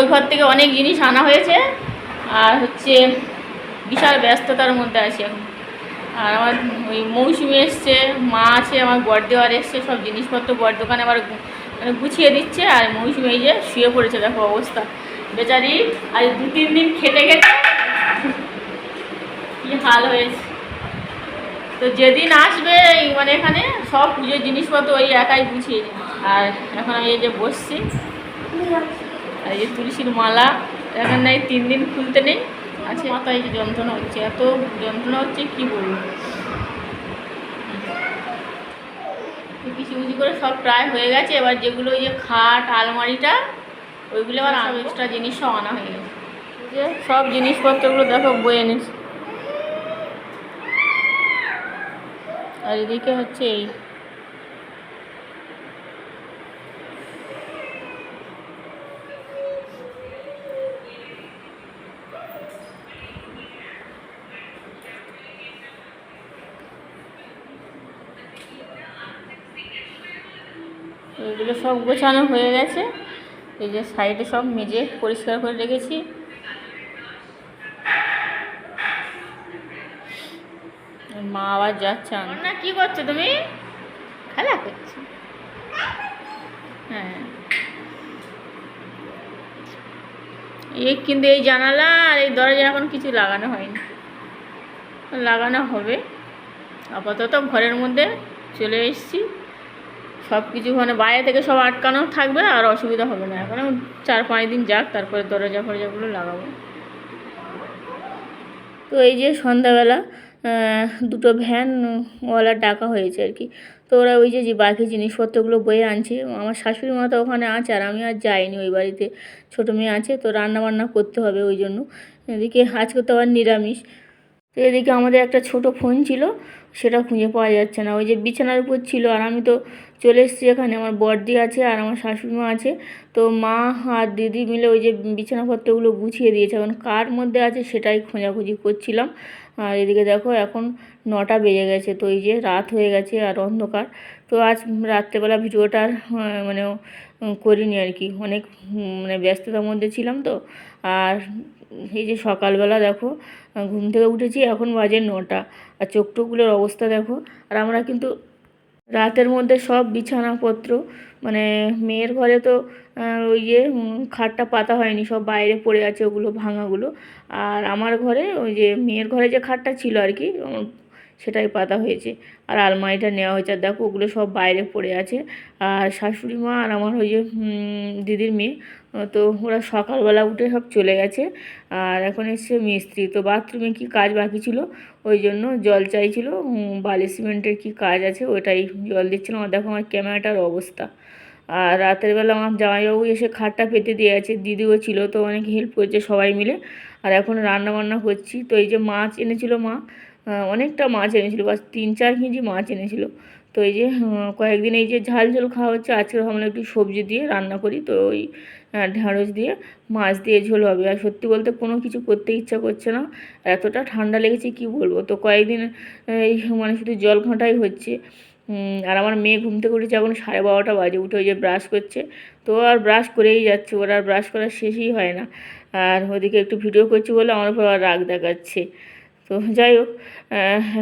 ওই ঘর থেকে অনেক জিনিস আনা হয়েছে। আর হচ্ছে বিশাল ব্যস্ততার মধ্যে আছি এখন। আর আমার ওই মৌসুমি এসছে, মা আছে, আমার বর দেওয়ার এসছে, সব জিনিসপত্র বর দোকানে আবার মানে গুছিয়ে দিচ্ছে। আর মৌসুমি এই যে শুয়ে পড়েছে, দেখো অবস্থা। বেচারি আজ দু তিন দিন খেটে খেতে কি হাল হয়েছে। তো যেদিন আসবে মানে এখানে সব পুজোর জিনিসপত্র ওই একাই গুছিয়ে আর এখন আমি এই যে বসছি। আর এই যে তুলসীর মালা এখন নেই তিন দিন খুলতে নেই। আছে মাথায় যন্ত্রণা হচ্ছে এত যন্ত্রণা হচ্ছে কি বলব? কিছু করে সব প্রায় হয়ে গেছে এবার যেগুলো ওই যে খাট আলমারিটা ওইগুলো আবার সব এক্সট্রা জিনিসও আনা হয়ে গেছে। যে সব জিনিসপত্রগুলো দেখো বয়ে এনেছে। আর এদিকে হচ্ছে এই এগুলো সব গোছানো হয়ে গেছে। এই যে সাইডে সব মেজে পরিষ্কার করে রেখেছি। মা আবার যাচ্ছে। না কি করছ তুমি? খেলা করছ? হ্যাঁ। এই কিন্তু এই জানালা আর এই দরজা এখন কিছু লাগানো হয়নি। লাগানো হবে। আপাতত ঘরের মধ্যে চলে এসেছি। সব কিছু মানে বাইরে থেকে সব আটকানো থাকবে আর অসুবিধা হবে না। এখন চার পাঁচ দিন যাক, তারপরে দরজা ফরজাগুলো লাগাবো। তো এই যে সন্ধ্যাবেলা দুটো ভ্যান ওয়ালা ডাকা হয়েছে আর কি। তো ওরা ওই যে যে বাকি জিনিসপত্রগুলো বয়ে আনছে, আমার শাশুড়ি মা তো ওখানে আছে আর আমি আর যাইনি ওই বাড়িতে। ছোটো মেয়ে আছে, তো রান্না বান্না করতে হবে ওই জন্য। এদিকে আজকে তো আবার নিরামিষ। তো এদিকে আমাদের একটা ছোট ফোন ছিল, সেটা খুঁজে পাওয়া যাচ্ছে না। ওই যে বিছানার উপর ছিল, আর আমি তো চলে এসেছি এখানে, আমার বর্দি আছে আর আমার শাশুড়ি মা আছে। তো মা, আর দিদি মিলে ওই যে বিছানাপত্রগুলো গুছিয়ে দিয়েছে। এখন কার মধ্যে আছে সেটাই খোঁজাখুঁজি করছিলাম। আর এদিকে দেখো, এখন নটা বেজে গেছে, তো এই যে রাত হয়ে গেছে আর অন্ধকার। তো আজ রাত্রেবেলা ভিডিওটা মানে করিনি আর কি। অনেক মানে ব্যস্ততার মধ্যে ছিলাম তো। আর এই যে সকালবেলা দেখো ঘুম থেকে উঠেছি, এখন বাজে নটা। আর চোখ টোকগুলোর অবস্থা দেখো, আর আমরা কিন্তু রাতের মধ্যে সব বিছানাপত্র মানে মেয়ের ঘরে তো ওই যে খাটটা পাতা হয়নি, সব বাইরে পড়ে আছে ওগুলো, ভাঙাগুলো। আর আমার ঘরে ওই যে, মেয়ের ঘরে যে খাটটা ছিল আর কি সেটাই পাতা হয়েছে। আর আলমারিটা নেওয়া হয়েছে। আর দেখো, ওগুলো সব বাইরে পড়ে আছে। আর শাশুড়ি মা আর আমার ওই যে দিদির মেয়ে, তো ওরা সকালবেলা উঠে সব চলে গেছে। আর এখন এসছে মিস্ত্রি। তো বাথরুমে কি কাজ বাকি ছিল? ওই জন্য জল চাইছিল। বালি সিমেন্টের কি কাজ আছে? ওটাই জল দিচ্ছিলাম আর দেখো, আমার ক্যামেরাটার অবস্থা। আর রাতের বেলা আমার জামাইবাবু এসে খাটটা পেতে দিয়ে আছে দিদিও ছিল, তো অনেক হেল্প করেছে সবাই মিলে। আর এখন রান্না বান্না করছি। তো এই যে মাছ এনেছিল মা অনেকটা মাছ এনেছিল বা তিন চার কেজি মাছ এনেছিল। তো এই যে কয়েকদিন এই যে ঝাল ঝাল খাওয়া হচ্ছে আজকে ভাবলাম একটু সবজি দিয়ে রান্না করি। তো ওই আহ, ঢ্যাঁড়স দিয়ে মাছ দিয়ে ঝোল হবে। আর সত্যি বলতে কোনো কিছু করতে ইচ্ছা করছে না। এতটা ঠান্ডা লেগেছে কি বলব? তো কয়েকদিন এই মানে শুধু জল ঘাঁটাই হচ্ছে। আর আমার মেয়ে ঘুম থেকে উঠেছে এখন সাড়ে বারোটা বাজে উঠে ওই যে ব্রাশ করছে। তো আর ব্রাশ করেই যাচ্ছে ওর আর ব্রাশ করা শেষই হয় না। আর ওদিকে একটু ভিডিও করছি বলে আমার উপর আর রাগ দেখাচ্ছে। তো যাই হোক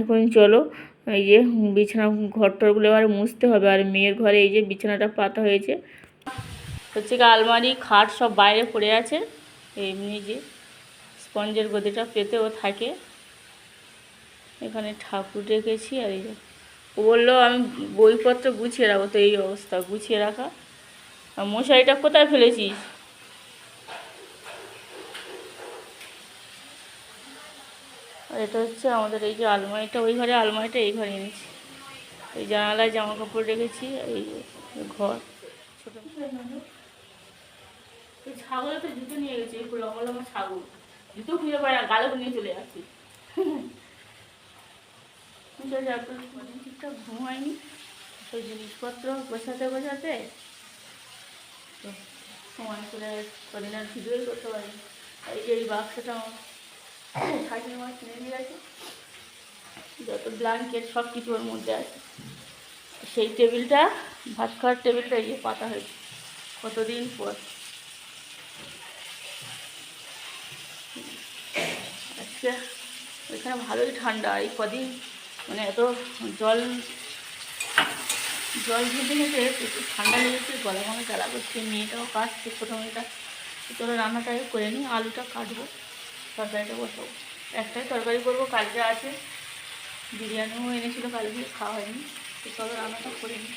এখন চলো। এই যে বিছানা ঘর টরগুলো এবার মুছতে হবে। আর মেয়ের ঘরে এই যে বিছানাটা পাতা হয়েছে। হচ্ছে কি আলমারি, খাট সব বাইরে পড়ে আছে। এমনি যে স্পঞ্জের গদিটা পেতেও থাকে। এখানে ঠাকুর রেখেছি আর এই যে ও বলল, আমি বইপত্র গুছিয়ে রাখব। তো এই অবস্থা, গুছিয়ে রাখা। আর মশারিটা কোথায় ফেলেছিস? আর এটা হচ্ছে আমাদের এই যে আলমারিটা, ওই ঘরে আলমারিটা, এই ঘরে এনেছি। এই জানালায় জামা কাপড় রেখেছি এই ঘর। ছোটো। এই তো জুতো নিয়ে গেছে ছাগল। জুতো খুঁজে পায় নিয়ে চলে ঠিকঠাক সময় করে কদিন আর করতে পারি এই যে এই বাক্সটা ঠাকুমার মেবি আছে যত ব্ল্যাঙ্কেট সব কিছু ওর মধ্যে আছে। সেই টেবিলটা ভাত খাওয়ার টেবিলটা ইয়ে পাতা হয়েছে, কতদিন পর। আজকে এখানে ভালোই ঠান্ডা, এই কদিন মানে এত জল জল ঝুঁকি নিতে একটু ঠান্ডা লেগেছে গলা মনে জ্বালা করছে, মেয়েটাও কাটছে প্রথমেটা তোরা রান্নাটাই করে নিই, আলুটা কাটবো। তরকারিটা বসাবো একটাই তরকারি করব, কালকে আছে। বিরিয়ানিও এনেছিলো, কালকে খাওয়া হয়নি। তো চলো রান্নাটা করিনি